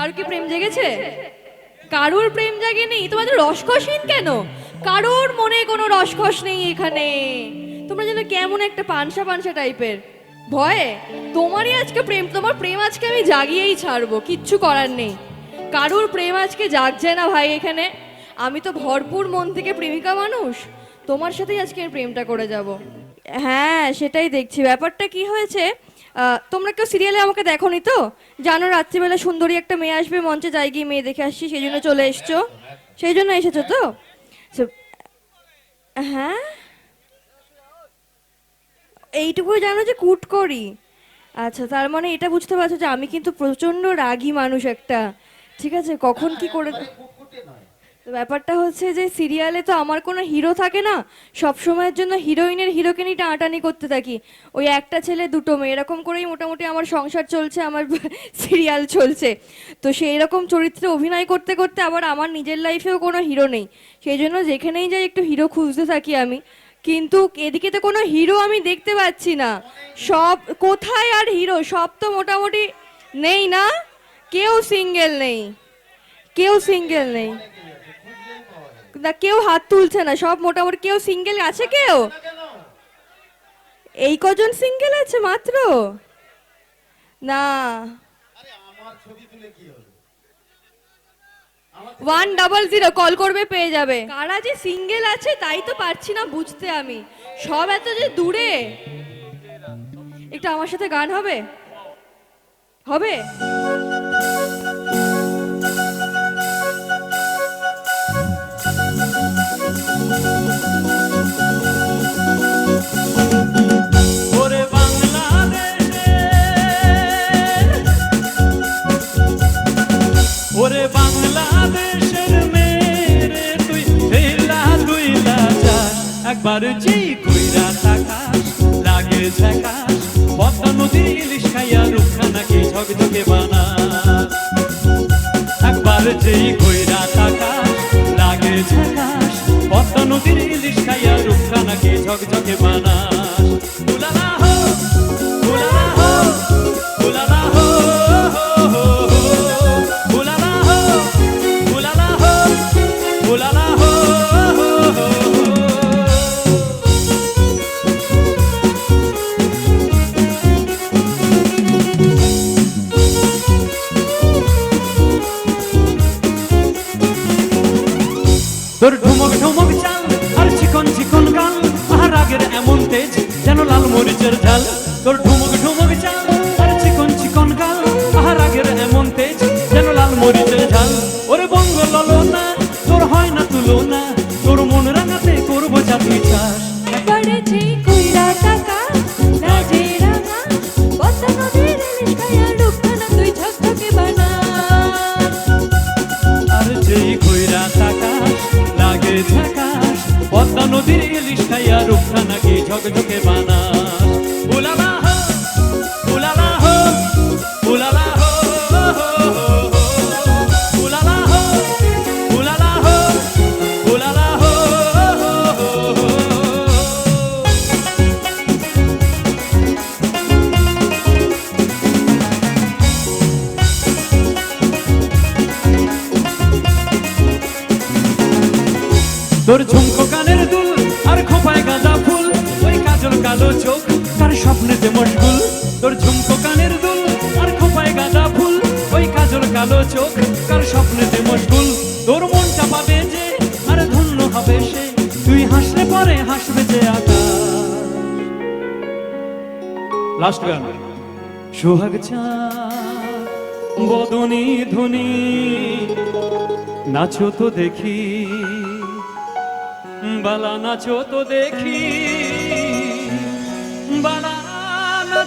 কারোর কি প্রেম জেগেছে? কারোর প্রেম জাগেনি? তোমাদের রসকসহীন কেন? কারোর মনে কোনো রসকস নেই এখানে। তোমরা যেন কেমন একটা পানসা পানসা টাইপের। ভয়ে? তোমারই আজকে প্রেম, তোমার প্রেম আজকে আমি জাগিয়েই ছাড়বো, কিচ্ছু করার নেই। কারুর প্রেম আজকে জাগছে না ভাই এখানে। আমি তো ভরপুর মন থেকে প্রেমিকা মানুষ। তোমার সাথেই আজকে প্রেমটা করে যাব। হ্যাঁ সেটাই দেখছি। ব্যাপারটা কি হয়েছে? তোমরা কেউ সিরিয়ালে আমাকে দেখোনি তো? জানো রাত্রিবেলা সুন্দরী একটা মেয়ে আসবে, মঞ্চে যাই গিয়ে মেয়ে দেখে আসছি, সেই জন্য চলে এসছো। সেই জন্য এসেছ তো? হ্যাঁ? এইটুকু জানো যে কুট করি। আচ্ছা তার মানে এটা বুঝতে পারছ যে আমি কিন্তু প্রচণ্ড রাগী মানুষ একটা। ঠিক আছে, কখন কি করে ব্যাপারটা হচ্ছে যে সিরিয়ালে তো আমার কোনো হিরো থাকে না। সব সময়ের জন্য হিরোইনের হিরোকে নিয়ে টানাটানি করতে থাকি। ওই একটা ছেলে, দুটো মেয়ে, এরকম করেই মোটামুটি আমার সংসার চলছে, আমার সিরিয়াল চলছে। তো সেই রকম চরিত্রে অভিনয় করতে করতে আবার আমার নিজের লাইফেও কোনো হিরো নেই। সেই জন্য যেখানেই যাই একটু হিরো খুঁজতে থাকি আমি। কিন্তু এদিকে তো কোনো হিরো আমি দেখতে পাচ্ছি না। সব, কোথায় আর হিরো সব তো মোটামুটি নেই না? কেউ সিঙ্গেল নেই। কেউ সিঙ্গেল নেই। না কেউ হাত তুলছে না, সব মোটামুটি কেউ সিঙ্গেল আছে কেউ? এই কজন সিঙ্গেল আছে মাত্র? না। ওয়ান ডাবল জিরো কল করবে, পেয়ে যাবে। কারা যে সিঙ্গেল আছে, তাই তো পারছি না বুঝতে আমি। সব এত যে দূরে। একটু আমার সাথে গান হবে? হবে? একবার যেই কইরা থাকা লাগে ঝাকা, পদ্মা নদীর ইলিশ খাইয়া রুখানাকে ঝকঝকে বানা। একবার যেই কইরা তোর ঢুমক ঢুমক চাল, আর চিকন চিকন গাল আহার আগের এমন তেজ, যেন লাল মরিচের ঝাল। তোর ঢুমক ঢুমক ঝকঝকে বানাস। উলালা হো উলালা হো উলালা হো উলালা হো উলালা হো উলালা হো তোর কালো চোখ, তার স্বপ্নেতে মশগুল, তোর ঝুমকো কানের দুল, আর খোপায় গাঁদা ফুল। ওই কাজল কালো চোখ তার স্বপ্নেতে মশগুল, তোর মনটা পাবে যে, আর ধন্য হবে সে। তুই হাসলে পরে হাসবে যে আকাশ। লাস্ট গান। সোহাগ চাঁদ বদনী ধ্বনি নাচো তো দেখি। বালা নাচো তো দেখি।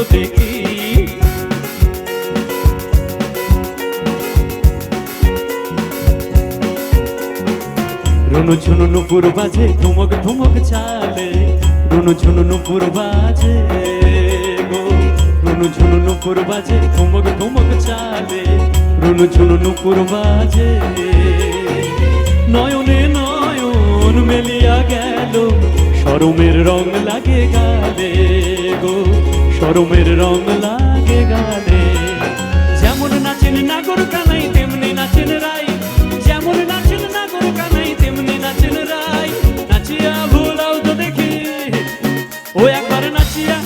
তো দেখি। রুনু ছুনু নুপুর বাজে, ধুমক ধুমক চালে। রুনু ছুনু নুপুর বাজে গো। রুনু ছুনু নুপুর বাজে, ধুমক ধুমক চালে। রুনু ছুনু নুপুর বাজে। নয়নে নয়ন মেলিয়া গেল সরমের রং লাগে গালে গো। সরমের রং লাগে গানে যেমন নাচেন নাগর কানাই, তেমনি নাচেন রাই। যেমন নাচেন নাগর কানাই, তেমনি নাচেন রাই। নাচিয়া ভুলাও তো দেখি। ও একবার নাচিয়া